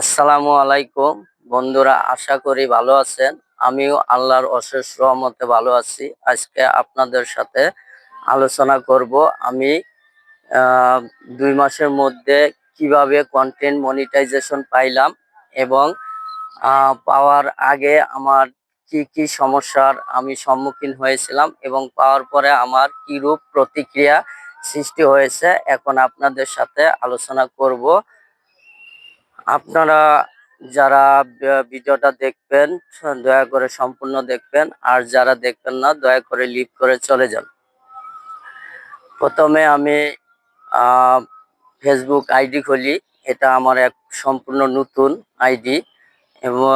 আসসালামু আলাইকুম। বন্ধুরা, আশা করি ভালো আছেন। আমিও আল্লাহর অশেষ রহমতে ভালো আছি। আজকে আপনাদের সাথে আলোচনা করব আমি দুই মাসের মধ্যে কীভাবে কন্টেন্ট মনিটাইজেশন পাইলাম এবং পাওয়ার আগে আমার কি কি সমস্যার আমি সম্মুখীন হয়েছিলাম এবং পাওয়ার পরে আমার কি রূপ প্রতিক্রিয়া সৃষ্টি হয়েছে, এখন আপনাদের সাথে আলোচনা করব। আপনারা যারা ভিডিওটা দেখবেন, দয়া করে সম্পূর্ণ দেখবেন। আর যারা দেখবেন না, দয়া করে লিভ করে চলে যান। প্রথমে আমি ফেসবুক আইডি খুলি। এটা আমার এক সম্পূর্ণ নতুন আইডি এবং,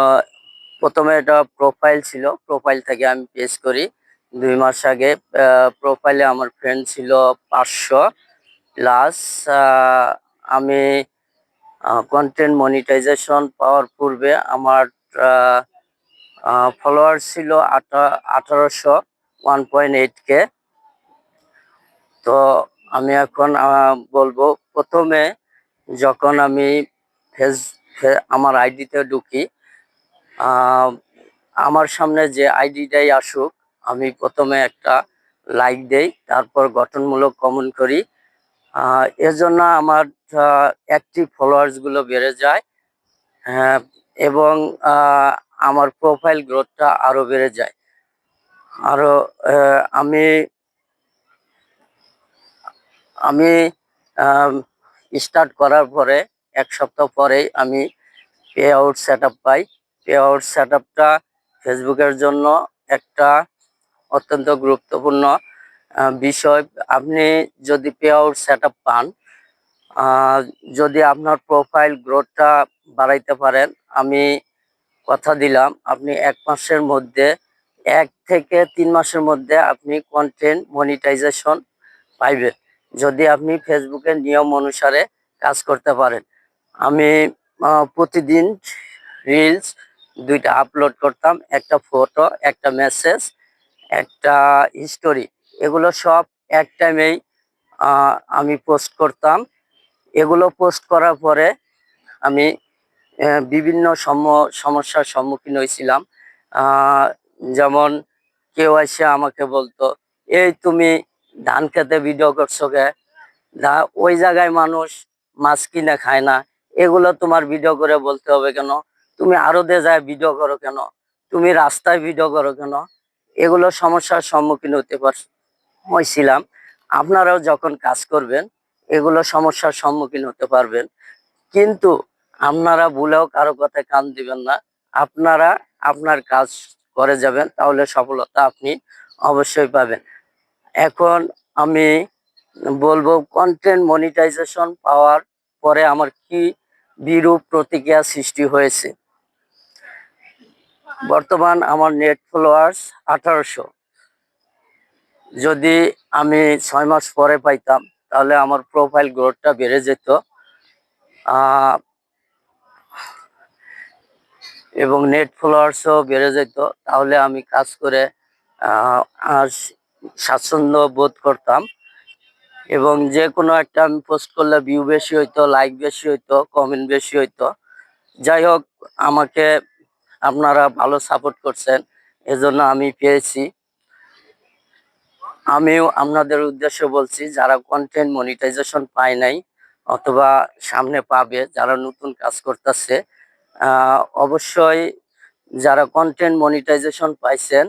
প্রথমে এটা প্রোফাইল ছিল। প্রোফাইল থেকে আমি পেজ করি। দুই মাস আগে প্রোফাইলে আমার ফ্রেন্ড ছিল পাঁচশো। প্লাস আমি কন্টেন্ট মনিটাইজেশন পাওয়ার পূর্বে আমার ফলোয়ার ছিল আঠারোশো ওয়ান পয়েন্ট এইট কে তো আমি এখন বলব প্রথমে যখন আমি ফেস আমার আইডিতে ঢুকি আমার সামনে যে আইডিটাই আসুক, আমি প্রথমে একটা লাইক দেই, তারপর গঠনমূলক কমেন্ট করি। এর জন্য আমার অ্যাক্টিভ ফলোয়ার্সগুলো বেড়ে যায় হ্যাঁ, এবং আমার প্রোফাইল গ্রোথটা আরও বেড়ে যায়। আরও আহ, আমি আমি স্টার্ট করার পরে এক সপ্তাহ পরেই আমি পে আউট সেট পাই পে আউট সেট ফেসবুকের জন্য একটা অত্যন্ত গুরুত্বপূর্ণ বিষয়, আপনি যদি পে আউট সেট পান যদি আপনার প্রোফাইল গ্রোথটা বাড়াইতে পারেন, আমি কথা দিলাম, আপনি এক মাসের মধ্যে, এক থেকে তিন মাসের মধ্যে আপনি কন্টেন্ট মনিটাইজেশন পাইবেন। যদি আপনি ফেসবুকের নিয়ম অনুসারে কাজ করতে পারেন। আমি প্রতিদিন রিলস দুইটা আপলোড করতাম, একটা ফটো একটা মেসেজ একটা হিস্টোরি এগুলো সব এক টাইমেই আমি পোস্ট করতাম। এগুলো পোস্ট করার পরে আমি বিভিন্ন সম- সমস্যার সম্মুখীন হয়েছিলাম। যেমন কেউ এসে আমাকে বলতো, এই তুমি ধান খেতে ভিডিও করছ কে? ওই জায়গায় মানুষ মাছ কিনে খায় না। এগুলো তোমার ভিডিও করে বলতে হবে কেন? তুমি আরও দে যায় ভিডিও করো কেন? তুমি রাস্তায় ভিডিও করো কেন? এগুলো সমস্যার সম্মুখীন হতে পার হয়েছিলাম আপনারাও যখন কাজ করবেন, এগুলো সমস্যার সম্মুখীন হতে পারবেন। কিন্তু আপনারা ভুলেও কারও কথায় কান দিবেন না। আপনারা আপনার কাজ করে যাবেন, তাহলে সফলতা আপনি অবশ্যই পাবেন। এখন আমি বলব কন্টেন্ট মনিটাইজেশন পাওয়ার পরে আমার কি বিরূপ প্রতিক্রিয়া সৃষ্টি হয়েছে? বর্তমান আমার নেট ফলোয়ার্স আঠারোশো। যদি আমি ছয় মাস পরে পাইতাম, তাহলে আমার প্রোফাইল গ্রোথটা বেড়ে যেত। এবং নেট ফলোয়ার্সও বেড়ে যেত। তাহলে আমি কাজ করে স্বাচ্ছন্দ্য বোধ করতাম। এবং যে কোনো একটা আমি পোস্ট করলে ভিউ বেশি হইতো লাইক বেশি হইতো কমেন্ট বেশি হইতো। যাই হোক, আমাকে আপনারা ভালো সাপোর্ট করছেন, এজন্য আমি পেয়েছি। আমিও আপনাদের উদ্দেশ্য বলছি, যারা কন্টেন্ট মনিটাইজেশন পায় নাই অথবা সামনে পাবে, যারা নতুন কাজ করতেছে অবশ্যই যারা কন্টেন্ট মনিটাইজেশন পাইছেন,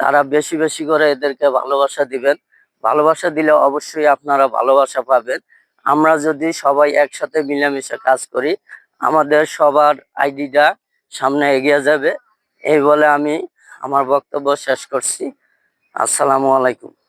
তারা বেশি বেশি করে এদেরকে ভালোবাসা দিবেন। ভালোবাসা দিলে অবশ্যই আপনারা ভালোবাসা পাবেন। আমরা যদি সবাই একসাথে মিলেমিশে কাজ করি, আমাদের সবার আইডিটা সামনে এগিয়ে যাবে। এই বলে আমি আমার বক্তব্য শেষ করছি। আসসালামু আলাইকুম।